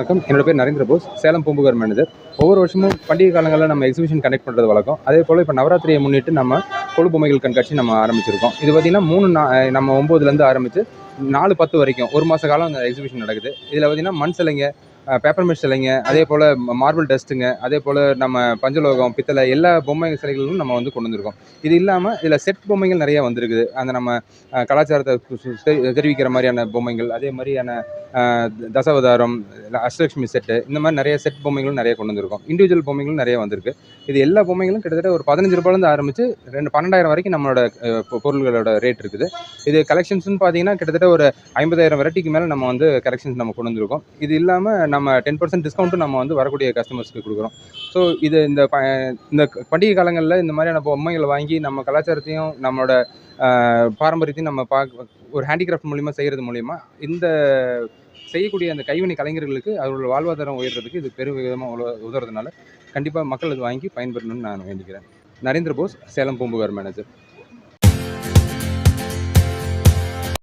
வணக்கம். என்னோட பேர் நரேந்திர போஸ். சேலம் பூம்புகார் மேனேஜர் ஒவ்வொரு வருஷமும் பண்டிகை காலங்களில் நம்ம எக்ஸிபிஷன் கனெக்ட் பண்ணுறது வழக்கம். அதே போல் இப்போ நவராத்திரியை முன்னிட்டு நம்ம கொழு பொம்மைகள் கண்காட்சி நம்ம ஆரம்பிச்சிருக்கோம். இது பார்த்திங்கன்னா மூணு நா நம்ம ஒம்போதுலேருந்து ஆரம்பித்து நாலு பத்து வரைக்கும் ஒரு மாத காலம் அந்த எக்ஸிபிஷன் நடக்குது. இதில் பார்த்திங்கன்னா மண் சிலைங்க பேப்பர் மிஷ் சிலைங்க. அதே போல் மார்பிள் டஸ்ட்டுங்க அதே போல் நம்ம பஞ்சலோகம் பித்தளை எல்லா பொம்மை சிலைகளும் நம்ம வந்து கொண்டு வந்திருக்கோம். இது இல்லாமல் இதில் செட் பொம்மைகள் நிறைய வந்திருக்குது. அந்த நம்ம கலாச்சாரத்தை தெரிவிக்கிற மாதிரியான பொம்மைகள் அதே மாதிரியான தசாவதாரம் இல்ல அஷ்டலட்சுமி செட்டு இந்த மாதிரி நிறைய செட் பொம்மைகளும் நிறைய கொண்டு வந்திருக்கோம். இண்டிவிஜுவல் பொம்மைகளும் நிறைய வந்திருக்கு. இது எல்லா பொம்மைகளும் கிட்டத்தட்ட ஒரு பதினஞ்சு ரூபாயிலேருந்து ஆரம்பித்து ரெண்டு பன்னெண்டாயிரம் வரைக்கும் நம்மளோட பொ- பொருள்களோட ரேட் இருக்குது. இது கலெக்ஷன்ஸ்னு பார்த்தீங்கன்னா கிட்டத்தட்ட ஒரு ஐம்பதாயிரம் வெரைட்டிக்கு மேலே நம்ம வந்து கலெக்ஷன்ஸ் நம்ம கொண்டு வந்திருக்கோம். இது இல்லாமல் நம்ம டென் பர்சன்ட் டிஸ்கவுண்ட்டும் நம்ம வந்து வரக்கூடிய கஸ்டமர்ஸ்க்கு கொடுக்குறோம். ஸோ இது இந்த ப- இந்த பண்டிகை காலங்களில் இந்த மாதிரியான பொம்மைகளை வாங்கி நம்ம கலாச்சாரத்தையும் நம்மளோட பாரம்பரியத்தையும் நம்ம பார்க்க ஒரு ஹேண்டிகிராஃப்ட் மூலிமா செய்கிறது மூலிமா இந்த செய்யக்கூடிய அந்த கைவினை கலைஞர்களுக்கு அவர்களோட வாழ்வாதாரம் உயர்றதுக்கு இது பெரும் விதமாக உதவுறதுனால கண்டிப்பாக மக்கள் இது வாங்கி பயன்பெறணும்னு நான் வேண்டிக்கிறேன். நரேந்திர போஸ் சேலம் பூம்புகார் மேனேஜர்